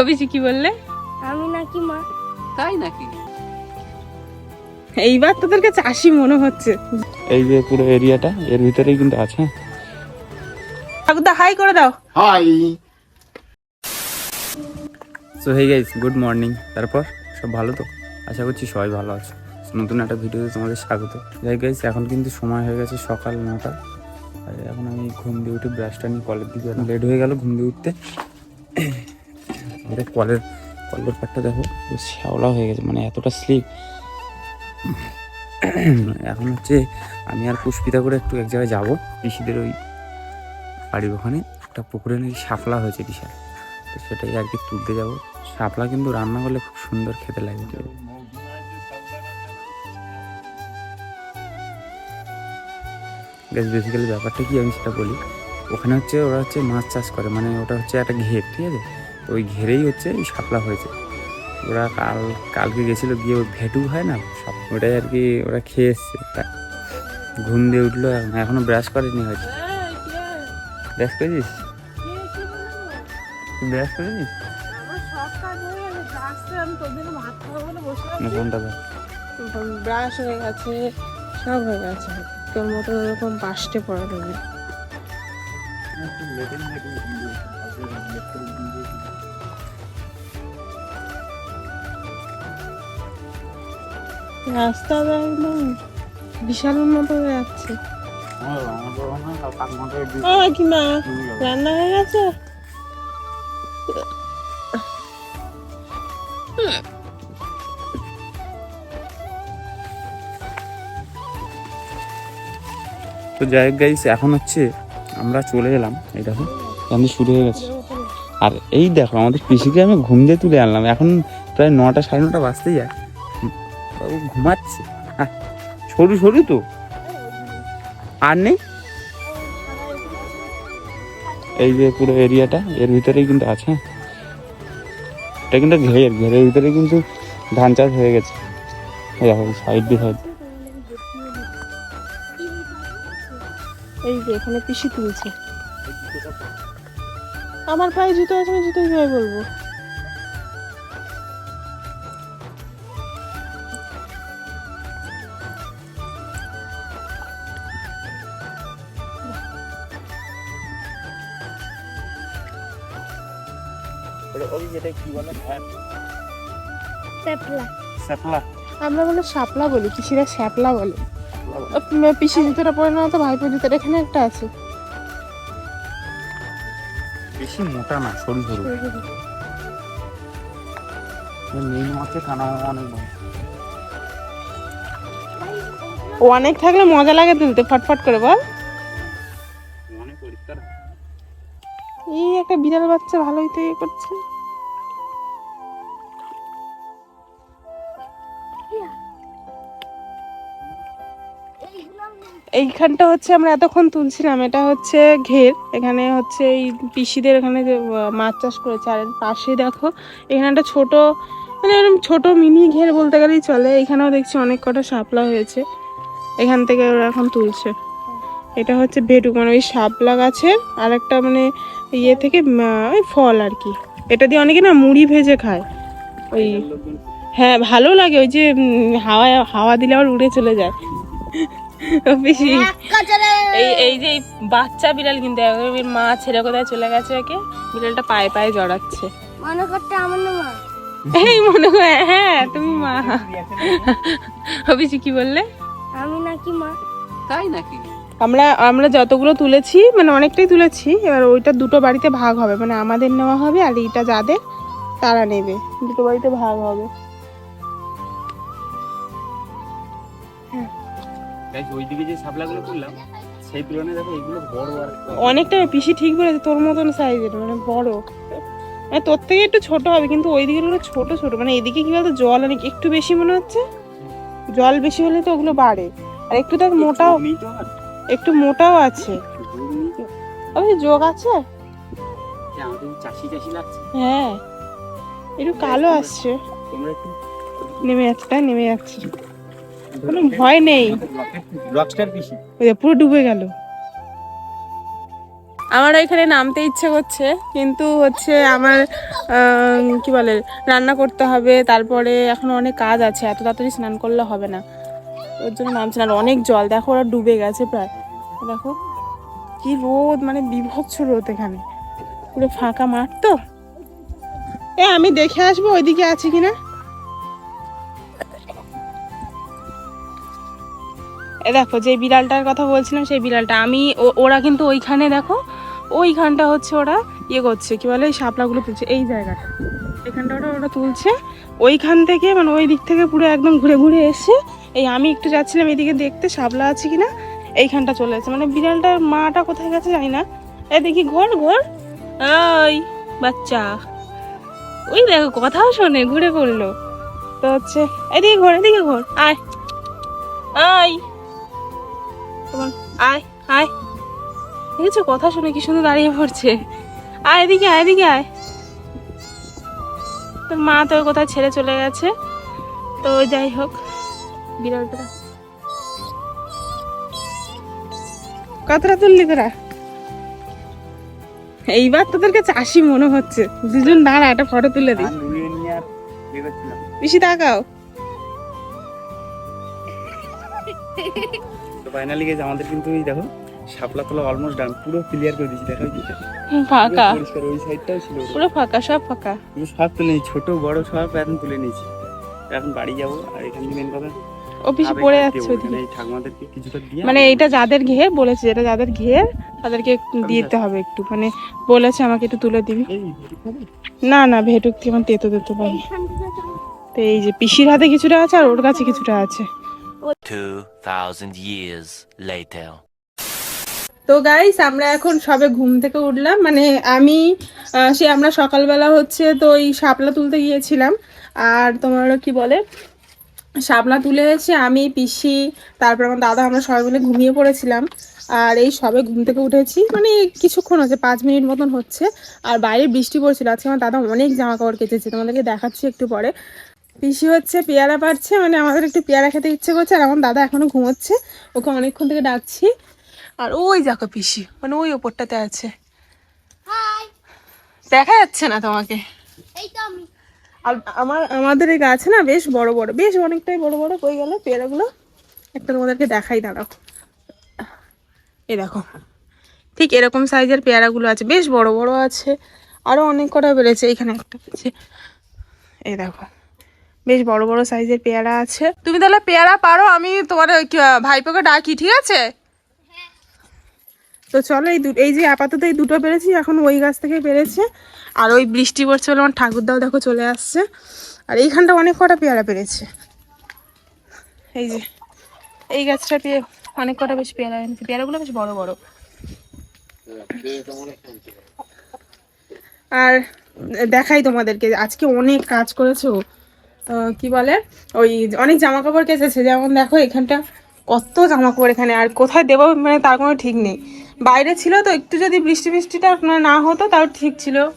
অভিজি কি বললে? আমি নাকি মা। তাই নাকি? এইবার তোদের কাছে আসি মনে হচ্ছে। এই যে পুরো এরিয়াটা এর ভিতরেই কিন্তু আছে। ঠাকুরদা হাই করে দাও। Hi so hey guys good morning তারপর? সব ভালো তো? আশা করছি সবাই ভালো আছে। নতুন একটা ভিডিওতে তোমাদের স্বাগত। যাই গাইস এখন কিন্তু সময় হয়ে গেছে সকাল নটা। আর এখন আমি ঘুম দিয়ে উঠে ব্রাশটা নিয়ে কলের দিকে লেট হয়ে গেল ঘুম দিয়ে উঠতে। এটা কলের কলের পাটটা দেখো শ্যাওলা হয়ে গেছে মানে এতটা স্লিপ এখন হচ্ছে আমি আর পুষ্পিতা করে একটু এক জায়গায় যাব, পিসিদের ওই বাড়ির ওখানে। একটা পুকুরে নাকি শাপলা হয়েছে বিশাল। তো সেটাই আর কি তুলতে যাব। শাপলা কিন্তু রান্না করলে খুব সুন্দর খেতে লাগে। বেশ বেসিক্যালি ব্যাপারটা কি আমি সেটা বলি। ওখানে হচ্ছে ওরা হচ্ছে মাছ চাষ করে মানে ওটা হচ্ছে একটা ঘের, ঠিক আছে? তো ওই ঘেরেই হচ্ছে এই শাপলা হয়েছে। ওরা কাল কালকে গেছিল গিয়ে ওই ভেটু হয় না? সব ওটাই আর কি ওরা খেয়ে এসছে। ঘুম দিয়ে উঠল এখন এখনও ব্রাশ করেনি হয়তো। ব্রাশ করেছিস? ব্রাশ করেছিস? কোনটা ব্রাশ হয়ে গেছে সব হয়ে গেছে। তোর মতো এরকম পাশটে পড়া দেবে রাস্তা বিশাল উন্নত হয়ে যাচ্ছে। কি রান্না হয়ে গেছে? তো যাই হোক গাইস এখন হচ্ছে আমরা চলে এলাম। এই দেখো রান্না শুরু হয়ে গেছে। আর এই দেখো, আমাদের পিসিকে আমি ঘুম দিয়ে তুলে আনলাম। এখন প্রায় নটা, সাড়ে নটা বাজতেই যায় ঘুমাচ্ছে। সরু সরু তো? আর নেই? এই যে পুরো এরিয়াটা, এর ভিতরেই কিন্তু আছে। এটা কিন্তু ঘের, ঘেরের ভিতরে কিন্তু ধান চাষ হয়ে গেছে। দেখো সাইড দিয়ে সাইড এই যে এখানে পিসি তুলছে। আমার পায়ে জুতো আছে, আমি জুতো বলব যেটা কি বলে? পেপলা স্যাপলা। আমরা বলে শাপলা বলি পিসিরা শ্যাপলা বলে। পিসি জুতোটা পরে না তো ভাইপো জুতোটা এখানে একটা আছে। বেশি মোটা না সরু সরু কানা অনেক অনেক থাকলে মজা লাগে তুলতে ফটফট করে বল। এই একটা বিড়াল বাচ্চা ভালোই তো ইয়ে করছে। এইখানটা হচ্ছে আমরা এতক্ষণ তুলছিলাম, এটা হচ্ছে ঘের, এখানে হচ্ছে এই পিসিদের এখানে যে মাছ চাষ করেছে, আর পাশে দেখো, এখানে একটা ছোটো মানে এরকম ছোটো মিনি ঘের বলতে গেলেই চলে এখানেও দেখছি অনেক কটা শাপলা হয়েছে, এখান থেকে ওরা এখন তুলছে। এটা হচ্ছে ভেটুক মানে ওই শাপলা গাছের আর একটা মানে ইয়ে থেকে ওই ফল আর কি, এটা দিয়ে অনেকে না মুড়ি ভেজে খায়, ওই হ্যাঁ ভালো লাগে, ওই যে হাওয়া হাওয়া দিলে আবার উড়ে চলে যায়। পিসি এই এই যে এই বাচ্চা বিড়াল কিন্তু মা ছেড়ে কোথায় চলে গেছে ওকে? বিড়ালটা পায়ে পায়ে জড়াচ্ছে। মনে করতে আমার না মা। এই মনে হয় হ্যাঁ তুমি মা। অভিজি কি বললে? আমি নাকি মা। তাই নাকি? আমরা আমরা যতগুলো তুলেছি মানে অনেকটাই তুলেছি এবার ওইটা দুটো বাড়িতে ভাগ হবে। মানে আমাদের নেওয়া হবে আর এইটা যাদের তারা নেবে। দুটো বাড়িতে ভাগ হবে। গাইস ওইদিকে যে শাপলাগুলো তুললাম সেই তুলনায় দেখো এগুলো বড় আর অনেকটা পিসি ঠিক বলেছে তোর মতন সাইজের মানে বড়। মানে তোর থেকে একটু ছোট হবে কিন্তু ওই দিকে ওগুলো ছোট ছোট। মানে এদিকে কি বলতো জল অনেক একটু বেশি মনে হচ্ছে? জল বেশি হলে তো ওগুলো বাড়ে। আর একটু দেখ মোটাও একটু মোটাও আছে। ওই যোগ আছে? হ্যাঁ। একটু কালো আসছে। নেমে যাচ্ছে তাই নেমে যাচ্ছে। কোনো ভয় নেই। রকস্টার পিসি ওই যে পুরো ডুবে গেল। আমার এখানে নামতে ইচ্ছে করছে কিন্তু হচ্ছে আমার কি বলে রান্না করতে হবে তারপরে এখন অনেক কাজ আছে এত তাড়াতাড়ি স্নান করলে হবে না। ওর জন্য নামছে না আর অনেক জল দেখো ওরা ডুবে গেছে প্রায়। দেখো কি রোদ মানে বিভৎস রোদ এখানে। পুরো ফাঁকা মাঠ তো। এ আমি দেখে আসব ওইদিকে আছে কিনা? এ দেখো যে বিড়ালটার কথা বলছিলাম, সেই বিড়ালটা। আমি ওরা কিন্তু ওইখানে, দেখো, ওইখানটা হচ্ছে ওরা ইয়ে করছে, কি বলে এই শাপলাগুলো তুলছে, এই জায়গাটা। এখানটা ওরা ওরা তুলছে। ওইখান থেকে মানে ওই দিক থেকে পুরো একদম ঘুরে ঘুরে এসে, এই আমি একটু যাচ্ছিলাম এদিকে দেখতে, শাপলা আছে কিনা, এইখানটা চলে এসেছে। মানে বিড়ালটার মাটা কোথায় গেছে জানি না। এ দেখি, ঘোর ঘোর। ওই, বাচ্চা। ওই দেখো, কথাও শোনে, ঘুরে করল তো হচ্ছে, এদিকে ঘোর এদিকে ঘোর, আয়। আয় তোমার আয় আয়। দেখেছ কথা শুনে কি সুন্দর দাঁড়িয়ে পড়ছে। আয় এদিকে আয় এদিকে আয়। তোর মা তোর কোথায় ছেড়ে চলে গেছে। তো যাই হোক বিড়ালটা। কতটা তুললি তোরা। এইবার তোদেরকে চাষি মনে হচ্ছে। দুজন দাঁড়া একটা ফটো তুলে দিই। বেশি তাকাও। ফাইনালি গেছে আমাদের কিন্তু এই দেখো শাপলা তোলা অলমোস্ট ডান পুরো ক্লিয়ার করে দিয়েছি দেখা যাচ্ছে ফাঁকা। পরিষ্কার ওই সাইডটাও ছিল পুরো ফাঁকা সব ফাঁকা। পুরো সব তুলে নিয়েছি ছোট বড় সব এখন তুলে নিয়েছি। এখন বাড়ি যাব আর এখানে মেন কথা ও বেশি পড়ে যাচ্ছে এখানে এই ঠাকুমাদেরকে কিছুটা দিয়ে মানে এইটা যাদের ঘের বলেছে এটা যাদের ঘের তাদেরকে একটু দিতে হবে একটু মানে বলেছে আমাকে একটু তুলে দিবি? না না ভেটুক থেকে আমার তেতো তেতো থেকে চলো। তো এই যে পিসির হাতে কিছুটা আছে আর ওর কাছে কিছুটা আছে। 2,000 years later. তো গাইস আমরা এখন সবে ঘুম থেকে উঠলাম। মানে আমি সে আমরা সকালবেলা হচ্ছে তো এই শাপলা তুলতে গিয়েছিলাম। আর তোমার কি বলে? শাপলা তুলে এসে আমি পিসি তারপর আমার দাদা আমরা সবাই মিলে ঘুমিয়ে পড়েছিলাম। আর এই সবে ঘুম থেকে উঠেছি। মানে কিছুক্ষণ হচ্ছে পাঁচ মিনিট মতন হচ্ছে। আর বাইরে বৃষ্টি পড়ছিল। আজকে আমার দাদা অনেক জামা কাপড় কেচেছে। তোমাদেরকে দেখাচ্ছি একটু পরে। পিসি হচ্ছে পেয়ারা পাচ্ছে মানে আমাদের একটু পেয়ারা খেতে ইচ্ছে করছে আর আমার দাদা এখনও ঘুমোচ্ছে ওকে অনেকক্ষণ থেকে ডাকছি। আর ওই দেখো পিসি মানে ওই ওপরটাতে আছে। দেখা যাচ্ছে না তোমাকে? এই তো আর আমার আমাদের এই গাছে না বেশ বড় বড় বেশ অনেকটাই বড় বড় কই গেল পেয়ারাগুলো। একটা তোমাদেরকে দেখাই দাঁড়াও। এই দেখো ঠিক এরকম সাইজের পেয়ারাগুলো আছে বেশ বড় বড় আছে আরও অনেক কটা বেড়েছে এখানে একটা আছে এই দেখো। বেশ বড় বড় সাইজের পেয়ারা আছে। তুমি তাহলে পেয়ারা পারো, আমি তোমার ভাইপোকে ডাকি, ঠিক আছে? তো চলো, এই এই যে আপাতত এই দুটো পেরেছি, এখন ওই গাছ থেকে পেরেছে। আর ওই বৃষ্টি পড়ছে বলে আমার ঠাকুরদাও দেখো চলে আসছে। আর এইখানটা অনেক কটা পেয়ারা পেরেছে। এই যে, এই গাছটা পেয়ে অনেক কটা বেশ পেয়ারা এনেছে। পেয়ারাগুলো বেশ বড় বড়। আর দেখাই তোমাদেরকে, আজকে অনেক কাজ করেছে ও। কি বলে, ওই অনেক জামা কাপড় কেচেছে, যেমন দেখো এখানটা কত জামা কাপড় এখানে, আর কোথায় দেবো মানে তার কোনো ঠিক নেই। বাইরে ছিল তো, একটু যদি বৃষ্টি বৃষ্টিটা না- না হতো তাও ঠিক ছিল।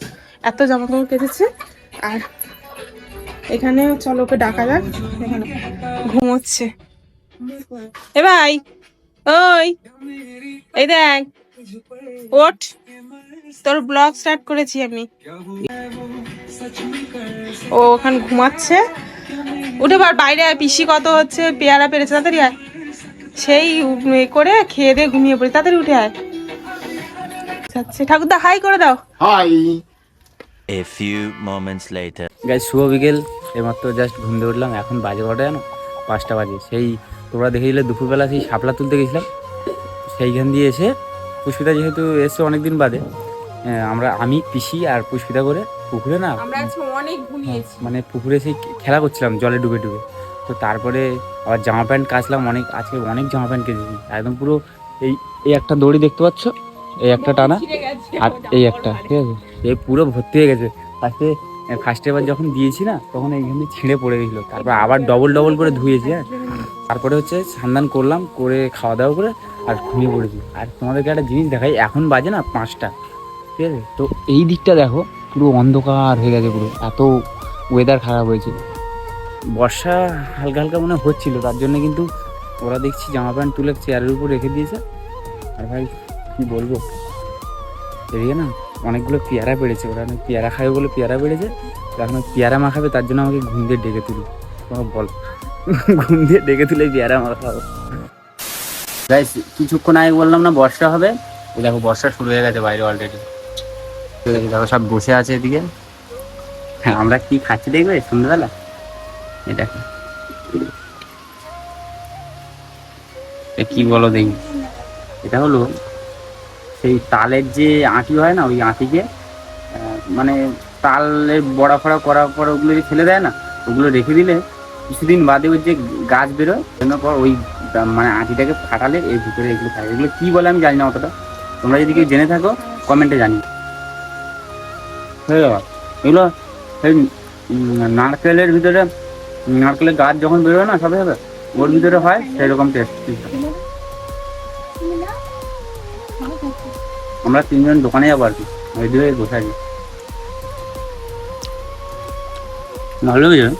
এত জামা কাপড় কেচেছে, আর এখানে চলো ওকে ডাকা যাক, এখানে ঘুমোচ্ছে। এ ভাই, ওই, এই দেখ, ওঠ, তোর ব্লগ স্টার্ট করেছি আমি। ও ওখানে ঘুমাচ্ছে। উঠে বার বাইরে আয়, পিসি কত হচ্ছে পেয়ারা পেরেছে তাড়াতাড়ি আয়। সেই এ করে খেয়ে দিয়ে ঘুমিয়ে পড়ি তাড়াতাড়ি উঠে আয়। আচ্ছা ঠাকুরদা হাই করে দাও। A few moments later. Guys শুভ বিকেল। এইমাত্র জাস্ট ঘুম দিয়ে উঠলাম এখন বাজে কটা জানো? পাঁচটা বাজে। সেই তোমরা দেখে দিলে দুপুরবেলা সেই শাপলা তুলতে গেছিলাম। সেইখান দিয়ে এসে পুষ্পিতা যেহেতু এসে অনেকদিন বাদে আহ, আমরা আমি পিসি আর পুষ্পিতা করে পুকুরে না আমরা আজকে অনেক ঘুমিয়েছি। মানে পুকুরে সেই খেলা করছিলাম জলে ডুবে ডুবে। তো তারপরে আবার জামা প্যান্ট কাচলাম অনেক আজকে অনেক জামা প্যান্ট কেটেছি একদম পুরো এই এই একটা দড়ি দেখতে পাচ্ছ? এই একটা টানা আর এই একটা ঠিক আছে? এই পুরো ভর্তি হয়ে গেছে। ফার্স্টে ফার্স্ট এবার যখন দিয়েছি না তখন এইখানে ছিঁড়ে পড়ে গেছিল। তারপর আবার ডবল ডবল করে ধুয়েছি হ্যাঁ? তারপরে হচ্ছে সান্দান করলাম করে খাওয়া দাওয়া করে আর ঘুমিয়ে পড়েছি। আর তোমাদেরকে একটা জিনিস দেখাই এখন বাজে না পাঁচটা ঠিক আছে? তো এই দিকটা দেখো পুরো অন্ধকার হয়ে গেছে পুরো। এত ওয়েদার খারাপ হয়েছিল। বর্ষা হালকা হালকা মনে হচ্ছিল তার জন্য কিন্তু ওরা দেখছি জামা প্যান্ট তুলে চেয়ারের উপর রেখে দিয়েছে। আর ভাই কি বলব? এদিকে না অনেকগুলো পেয়ারা বেড়েছে ওরা পেয়ারা খাবে বলে পেয়ারা বেড়েছে এখন পেয়ারা মাখাবে তার জন্য আমাকে ঘুম দিয়ে ডেকে তুলি। তোমাকে বল। ঘুম দিয়ে ডেকে তুলে পেয়ারা মাখাবো। গাইস কিছুক্ষণ আগে বললাম না বর্ষা হবে? দেখো বর্ষা শুরু হয়ে গেছে বাইরে অলরেডি দেখো সব বসে আছে এদিকে। হ্যাঁ আমরা কি খাচ্ছি দেখবে সন্ধ্যাবেলা? এই দেখো। কি বলো দেখি। এটা হলো সেই তালের যে আঁটি হয় না, ওই আঁটিকে মানে তালের বড়া ফড়া করার পর ওগুলো যে ফেলে দেয় না, ওগুলো রেখে দিলে কিছুদিন বাদে ওই যে গাছ বেরোয় পর ওই মানে আঁটিটাকে ফাটালে এর ভিতরে এগুলো থাকে। এগুলো কি বলে আমি জানি না অতটা। তোমরা যদি কেউ জেনে থাকো, কমেন্টে জানি গেল এগুলো সেই নারকেলের ভিতরে, নারকেলের গাছ যখন বেরোয় না সবে সবে ওর ভিতরে হয় সেরকম টেস্ট আমরা তিনজন দোকানে যাব আর কি। ওই হয়ে বসে আছি। ভালো লেগেছে?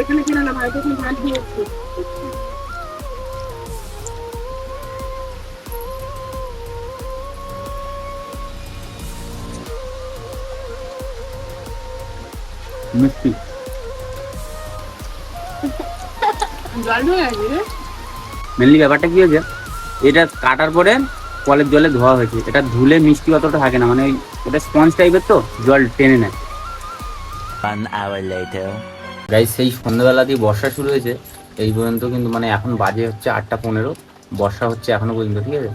এখানে কিনা না, ভাই মিষ্টি মেনলি ব্যাপারটা কি হয়েছে? এটা কাটার পরে কলের জলে ধোয়া হয়েছে। এটা ধুলে মিষ্টি অতটা থাকে না। মানে ওটা স্পঞ্জ টাইপের তো, জল টেনে নেয়। One hour later. গাই সেই সন্ধ্যাবেলা দিয়ে বর্ষা শুরু হয়েছে। এই পর্যন্ত কিন্তু মানে এখন বাজে হচ্ছে আটটা পনেরো। বর্ষা হচ্ছে এখনও পর্যন্ত, ঠিক আছে?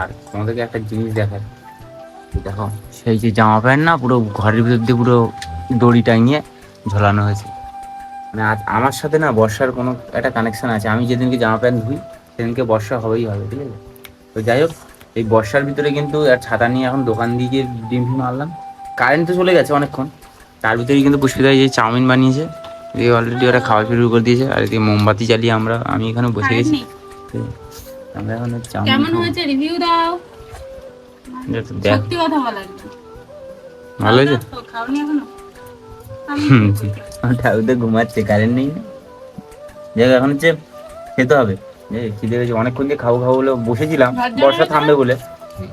আর তোমাদেরকে একটা জিনিস এই দেখো, সেই যে জামা প্যান্ট না, পুরো ঘরের ভিতর দিয়ে পুরো দড়ি টাঙিয়ে ঝোলানো হয়েছে। মানে আজ আমার সাথে না বর্ষার কোনো একটা কানেকশন আছে। আমি যেদিনকে জামা প্যান্ট ধুই সেদিনকে বর্ষা হবেই হবে ঠিক আছে? তো যাই হোক এই বর্ষার ভিতরে কিন্তু আর ছাতা নিয়ে এখন দোকান দিয়ে গিয়ে ডিম ফিম আনলাম। কারেন্ট তো চলে গেছে অনেকক্ষণ। তার ভিতরেই কিন্তু পুষ্পিতা যে চাউমিন বানিয়েছে দিয়ে অলরেডি ওরা খাওয়া শুরু করে দিয়েছে। আর এদিকে মোমবাতি জ্বালিয়ে আমরা আমি এখানে বসে গেছি। আমরা এখন চাউমিন কেমন হয়েছে রিভিউ দাও? দেখ। সত্যি কথা বলা ভালো হয়েছে? খাওনি এখনও? ঘুমাচ্ছে কারেন্ট নেই না। যাই এখন হচ্ছে খেতে হবে। খিদে গেছে অনেকক্ষণ দিয়ে খাব খাব বলে বসেছিলাম বর্ষা থামবে বলে।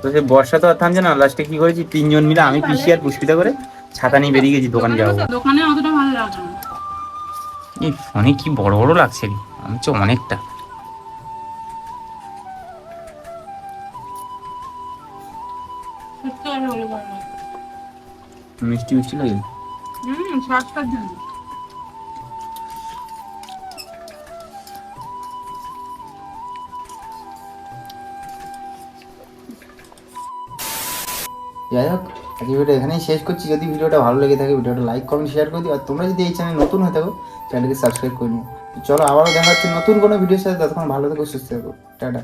তো সে বর্ষা তো আর থামছে না লাস্টে কি করেছি তিনজন মিলে আমি পিসি আর পুষ্পিতা করে ছাতা নিয়ে বেরিয়ে গেছি দোকানে যাব। দোকানে অতটা ভালো লাগছে না। এই ফোনে কি বড় বড় লাগছে আমি হচ্ছে অনেকটা। মিষ্টি মিষ্টি লাগে। যাই হোক আজকে ভিডিওটা এখানেই শেষ করছি। যদি ভিডিওটা ভালো লেগে থাকে ভিডিওটা লাইক কমেন্ট শেয়ার করে দিও। আর তোমরা যদি এই চ্যানেল নতুন হয়ে থাকো চ্যানেলকে সাবস্ক্রাইব করে নিও। চলো, আবারও দেখা হচ্ছে নতুন কোনো ভিডিওর সাথে। ততক্ষণ ভালো থেকো, সুস্থ থেকো। টাটা।